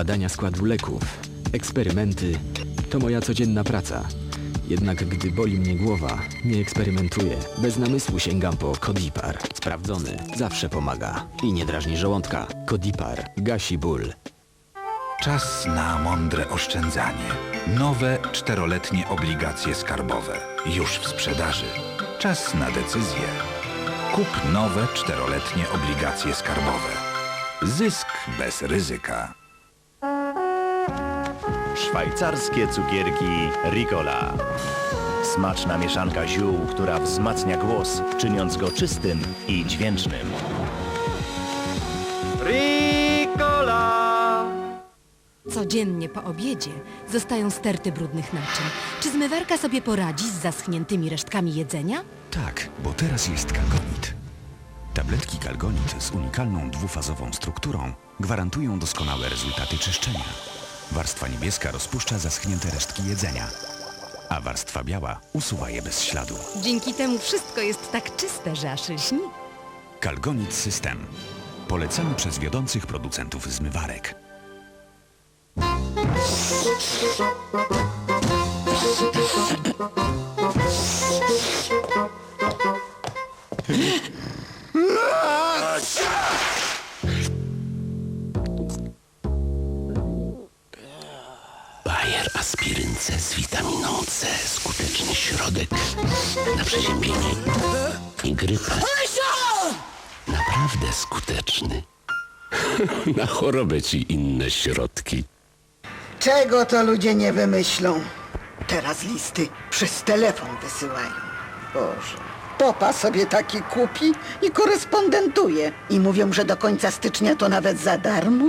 badania składu leków, eksperymenty to moja codzienna praca. Jednak gdy boli mnie głowa, nie eksperymentuję. Bez namysłu sięgam po Kodipar. Sprawdzony, zawsze pomaga. I nie drażni żołądka. Kodipar gasi ból. Czas na mądre oszczędzanie. Nowe czteroletnie obligacje skarbowe. Już w sprzedaży. Czas na decyzję. Kup nowe czteroletnie obligacje skarbowe. Zysk bez ryzyka. Szwajcarskie cukierki Ricola. Smaczna mieszanka ziół, która wzmacnia głos, czyniąc go czystym i dźwięcznym. Codziennie po obiedzie zostają sterty brudnych naczyń. Czy zmywarka sobie poradzi z zaschniętymi resztkami jedzenia? Tak, bo teraz jest Kalgonit. Tabletki Kalgonit z unikalną dwufazową strukturą gwarantują doskonałe rezultaty czyszczenia. Warstwa niebieska rozpuszcza zaschnięte resztki jedzenia, a warstwa biała usuwa je bez śladu. Dzięki temu wszystko jest tak czyste, że aż lśni. Kalgonit System. Polecany przez wiodących producentów zmywarek. środek na przeziębienie i grypę. Naprawdę skuteczny. na chorobę ci inne środki. Czego to ludzie nie wymyślą? Teraz listy przez telefon wysyłają. Boże. Popa sobie taki kupi i korespondentuje. I mówią, że do końca stycznia to nawet za darmo?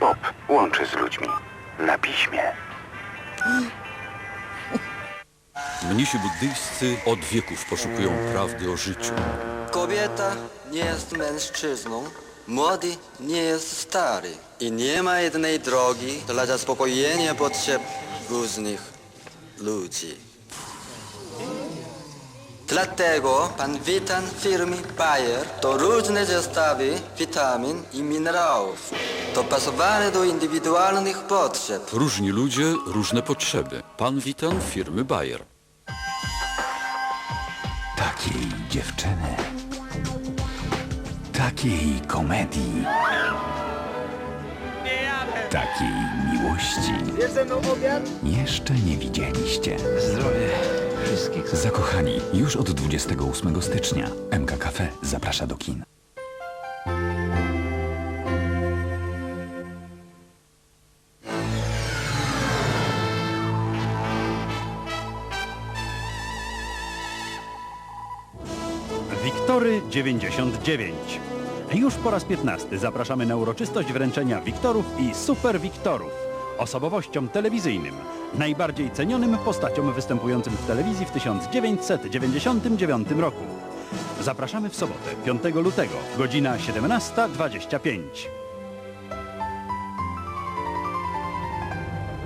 Pop łączy z ludźmi. Na piśmie. Mnisi buddyjscy od wieków poszukują prawdy o życiu. Kobieta nie jest mężczyzną, młody nie jest stary. I nie ma jednej drogi dla zaspokojenia potrzeb różnych ludzi. Dlatego pan witan firmy Bayer to różne zestawy witamin i minerałów, dopasowane do indywidualnych potrzeb. Różni ludzie, różne potrzeby. Pan witan firmy Bayer. Takiej dziewczyny. Takiej komedii. Takiej miłości. Jeszcze nie widzieliście. Zdrowie wszystkich. Zakochani już od 28 stycznia. MK Cafe zaprasza do kin. Wiktory 99. Już po raz 15 zapraszamy na uroczystość wręczenia Wiktorów i Super Wiktorów. Osobowościom telewizyjnym, najbardziej cenionym postaciom występującym w telewizji w 1999 roku. Zapraszamy w sobotę, 5 lutego, godzina 17.25.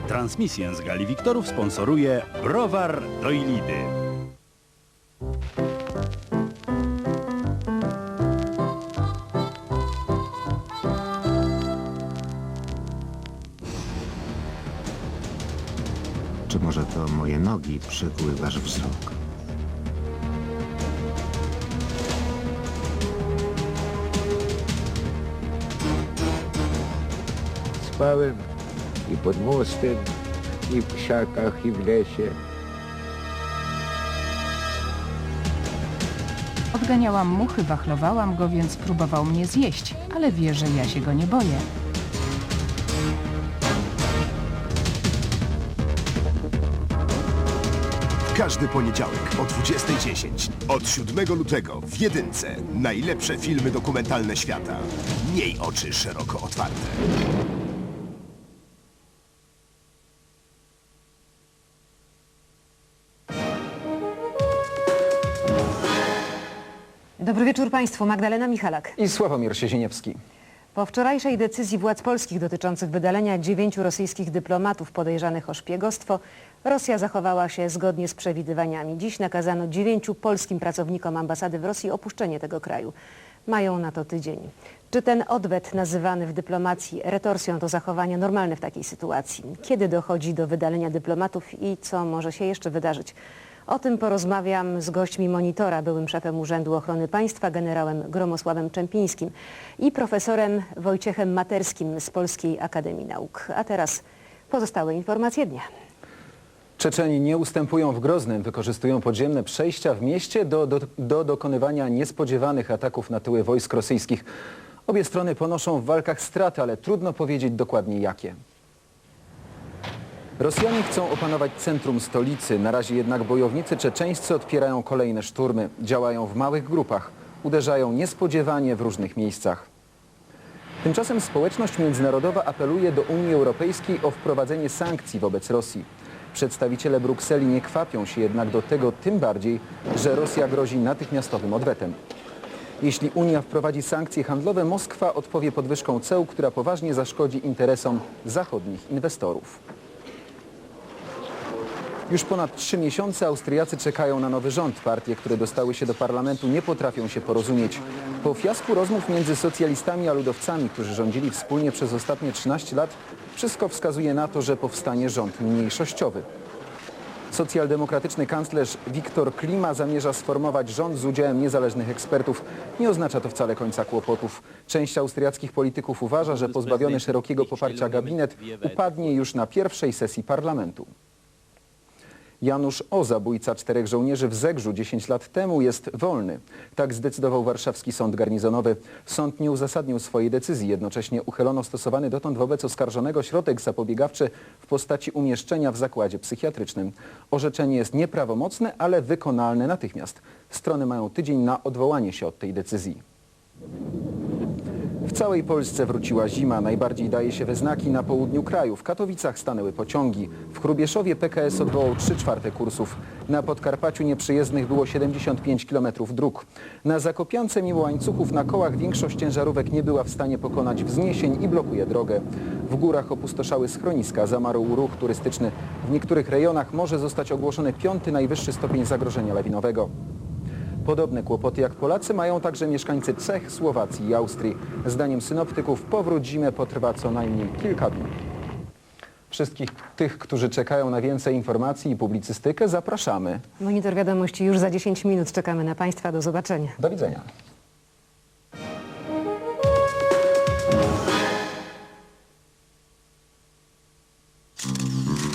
Transmisję z Gali Wiktorów sponsoruje Browar Doilidy. Nogi przykuły wasz wzrok? Spałem i pod mostem, i w krzakach, i w lesie. Odganiałam muchy, wachlowałam go, więc próbował mnie zjeść, ale wie, że ja się go nie boję. Każdy poniedziałek o 20.10. Od 7 lutego w Jedynce. Najlepsze filmy dokumentalne świata. Miej oczy szeroko otwarte. Dobry wieczór Państwu. Magdalena Michalak. I Sławomir Siezieniewski. Po wczorajszej decyzji władz polskich dotyczących wydalenia dziewięciu rosyjskich dyplomatów podejrzanych o szpiegostwo, Rosja zachowała się zgodnie z przewidywaniami. Dziś nakazano dziewięciu polskim pracownikom ambasady w Rosji opuszczenie tego kraju. Mają na to tydzień. Czy ten odwet nazywany w dyplomacji retorsją to zachowanie normalne w takiej sytuacji? Kiedy dochodzi do wydalenia dyplomatów i co może się jeszcze wydarzyć? O tym porozmawiam z gośćmi monitora, byłym szefem Urzędu Ochrony Państwa, generałem Gromosławem Czempińskim i profesorem Wojciechem Materskim z Polskiej Akademii Nauk. A teraz pozostałe informacje dnia. Czeczeni nie ustępują w Groznym, wykorzystują podziemne przejścia w mieście do, do, do dokonywania niespodziewanych ataków na tyły wojsk rosyjskich. Obie strony ponoszą w walkach straty, ale trudno powiedzieć dokładnie jakie. Rosjanie chcą opanować centrum stolicy, na razie jednak bojownicy czeczeńscy odpierają kolejne szturmy. Działają w małych grupach, uderzają niespodziewanie w różnych miejscach. Tymczasem społeczność międzynarodowa apeluje do Unii Europejskiej o wprowadzenie sankcji wobec Rosji. Przedstawiciele Brukseli nie kwapią się jednak do tego tym bardziej, że Rosja grozi natychmiastowym odwetem. Jeśli Unia wprowadzi sankcje handlowe, Moskwa odpowie podwyżką ceł, która poważnie zaszkodzi interesom zachodnich inwestorów. Już ponad trzy miesiące Austriacy czekają na nowy rząd. Partie, które dostały się do parlamentu nie potrafią się porozumieć. Po fiasku rozmów między socjalistami a ludowcami, którzy rządzili wspólnie przez ostatnie 13 lat, wszystko wskazuje na to, że powstanie rząd mniejszościowy. Socjaldemokratyczny kanclerz Viktor Klima zamierza sformować rząd z udziałem niezależnych ekspertów. Nie oznacza to wcale końca kłopotów. Część austriackich polityków uważa, że pozbawiony szerokiego poparcia gabinet upadnie już na pierwszej sesji parlamentu. Janusz O., zabójca czterech żołnierzy w Zegrzu 10 lat temu, jest wolny. Tak zdecydował warszawski sąd garnizonowy. Sąd nie uzasadnił swojej decyzji. Jednocześnie uchylono stosowany dotąd wobec oskarżonego środek zapobiegawczy w postaci umieszczenia w zakładzie psychiatrycznym. Orzeczenie jest nieprawomocne, ale wykonalne natychmiast. Strony mają tydzień na odwołanie się od tej decyzji. Całej Polsce wróciła zima. Najbardziej daje się we znaki na południu kraju. W Katowicach stanęły pociągi. W Chrubieszowie PKS odwołał 3 czwarte kursów. Na Podkarpaciu nieprzyjezdnych było 75 km dróg. Na Zakopiance mimo łańcuchów na kołach większość ciężarówek nie była w stanie pokonać wzniesień i blokuje drogę. W górach opustoszały schroniska, zamarł ruch turystyczny. W niektórych rejonach może zostać ogłoszony piąty najwyższy stopień zagrożenia lawinowego. Podobne kłopoty jak Polacy mają także mieszkańcy Czech, Słowacji i Austrii. Zdaniem synoptyków powrót zimy potrwa co najmniej kilka dni. Wszystkich tych, którzy czekają na więcej informacji i publicystykę zapraszamy. Monitor wiadomości już za 10 minut. Czekamy na Państwa. Do zobaczenia. Do widzenia.